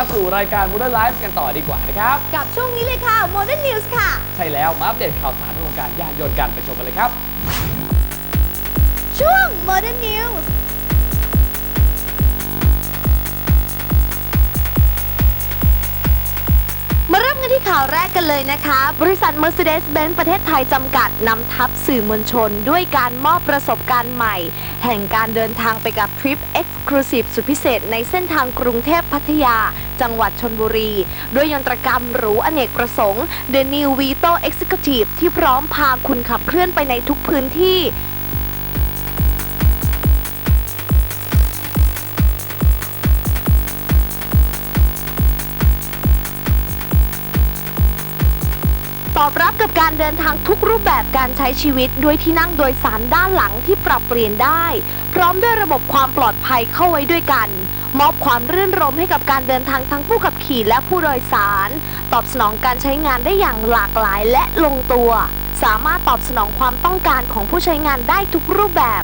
มาสู่รายการ Modern Life กันต่อดีกว่านะครับ กับช่วงนี้เลยค่ะ Modern News ค่ะ ใช่แล้ว มาอัปเดตข่าวสารในวงการยานยนต์กันไปชมกันเลยครับ ช่วง Modern News ที่ข่าวแรกกันเลยนะคะ บริษัท Mercedes-Benz ประเทศไทยจำกัดนำทัพสื่อมวลชน ด้วยการมอบประสบการณ์ใหม่ แห่งการเดินทางไปกับทริป Exclusive สุดพิเศษ ในเส้นทางกรุงเทพพัทยา จังหวัดชนบุรี ด้วยยนตรกรรมหรูอเนกประสงค์ The New Vito Executive ที่พร้อมพาคุณขับเคลื่อนไปในทุกพื้นที่ ตอบรับกับการเดินทางทุกรูปแบบการใช้ชีวิตด้วยที่นั่งโดยสารด้านหลังที่ปรับเปลี่ยนได้ พร้อมด้วยระบบความปลอดภัยเข้าไว้ด้วยกัน มอบความรื่นรมให้กับการเดินทางทั้งผู้ขับขี่และผู้โดยสาร ตอบสนองการใช้งานได้อย่างหลากหลายและลงตัว สามารถตอบสนองความต้องการของผู้ใช้งานได้ทุกรูปแบบ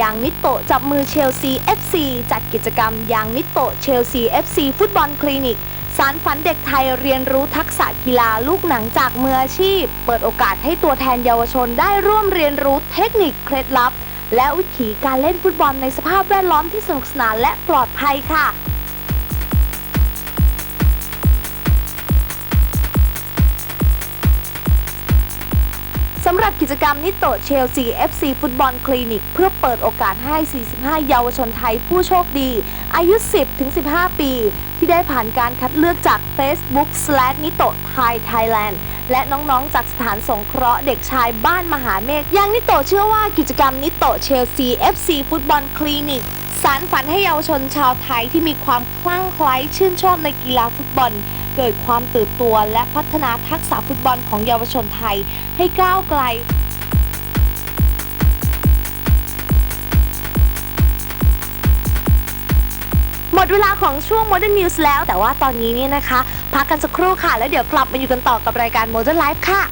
ยางนิโตะจับมือเชลซี FC จัดกิจกรรมยางนิโตะเชลซี FC ฟุตบอลคลินิก สารฝันเด็กไทยเรียนรู้ทักษะกีฬาลูกหนังจากมืออาชีพ เปิดโอกาสให้ตัวแทนเยาวชนได้ร่วมเรียนรู้เทคนิคเคล็ดลับ และวิธีการเล่นฟุตบอลในสภาพแวดล้อมที่สนุกสนานและปลอดภัยค่ะ สำหรับกิจกรรมนิโตเชลซี FC ฟุตบอลคลินิก เพื่อเปิดโอกาสให้ 45 เยาวชนไทยผู้โชคดี อายุ 10-15 ปี ที่ได้ผ่านการคัดเลือกจาก Facebook slash นิโตไทยไทยแลนด์และน้องๆ จากสถานสงเคราะห์เด็กชายบ้านมหาเมฆยังนิโตเชื่อว่ากิจกรรมนิโตเชลซี FC ฟุตบอลคลินิก สารฝันให้เยาวชนชาวไทยที่มีความคลั่งไคล้ชื่นชอบในกีฬาฟุตบอล เกิดความตื่นตัวและพัฒนาทักษะฟุตบอลของเยาวชนไทยให้ก้าวไกลหมดเวลาของช่วง Modern News แล้ว แต่ว่าตอนนี้เนี่ยนะคะ พักกันสักครู่ค่ะ แล้วเดี๋ยวกลับมาอยู่กันต่อกับรายการ Modern Life ค่ะ